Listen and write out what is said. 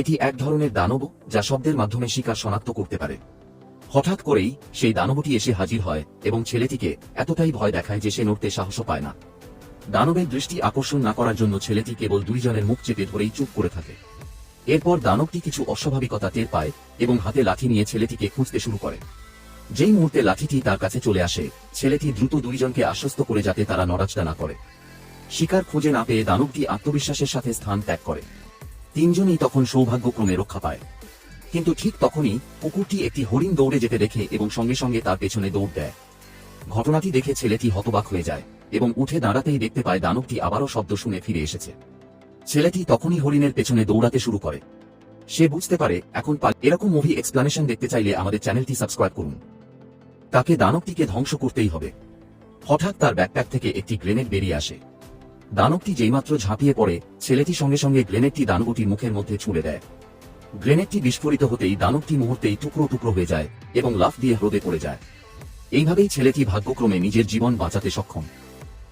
এটি এক ধরনের দানব যা শব্দের মাধ্যমে শিকার শনাক্ত করতে পারে। হঠাৎ করেই সেই দানবটি এসে হাজির হয় এবং ছেলেটিকে এতটাই ভয় দেখায় যে সে নড়তে সাহস পায় না। দানবের দৃষ্টি আকর্ষণ না করার জন্য ছেলেটি কেবল দুইজনের মুখ চেপে ধরেই চুপ করে থাকে। এরপর দানবটি কিছু অস্বাভাবিকতা টের পায় এবং হাতে লাঠি নিয়ে ছেলেটিকে খুঁজতে শুরু করে। যেই মুহূর্তে লাঠিটি তার কাছে চলে আসে, ছেলেটি দ্রুত দুইজনকে আশ্বস্ত করে যাতে তারা নড়াচড়া না করে। শিকার খুঁজে না পেয়ে দানবটি আত্মবিশ্বাসের সাথে স্থান ত্যাগ করে। তিনজনই তখন সৌভাগ্যক্রমে রক্ষা পায়। কিন্তু ঠিক তখনই কুকুরটি একটি হরিণ দৌড়ে যেতে দেখে এবং সঙ্গে সঙ্গে তার পেছনে দৌড় দেয়। ঘটনাটি দেখে ছেলেটি হতবাক হয়ে যায় এবং উঠে দাঁড়াতেই দেখতে পায় দানবটি আবারও শব্দ শুনে ফিরে এসেছে। ছেলেটি তখনই হরিণের পেছনে দৌড়াতে শুরু করে। সে বুঝতে পারে, এখন এরকম মুভি এক্সপ্লানেশন দেখতে চাইলে আমাদের চ্যানেলটি সাবস্ক্রাইব করুন। তাকে দানবটিকে ধ্বংস করতেই হবে। হঠাৎ তার ব্যাকপ্যাক থেকে একটি গ্রেনেড বেরিয়ে আসে। দানবটি যেইমাত্র ঝাঁপিয়ে পড়ে, ছেলেটি সঙ্গে সঙ্গে গ্রেনেডটি দানবটির মুখের মধ্যে ছুঁড়ে দেয়। গ্রেনেডটি বিস্ফোরিত হতেই দানবটি মুহূর্তেই টুকরো টুকরো হয়ে যায় এবং লাফ দিয়ে হ্রদে পড়ে যায়। এইভাবেই ছেলেটি ভাগ্যক্রমে নিজের জীবন বাঁচাতে সক্ষম।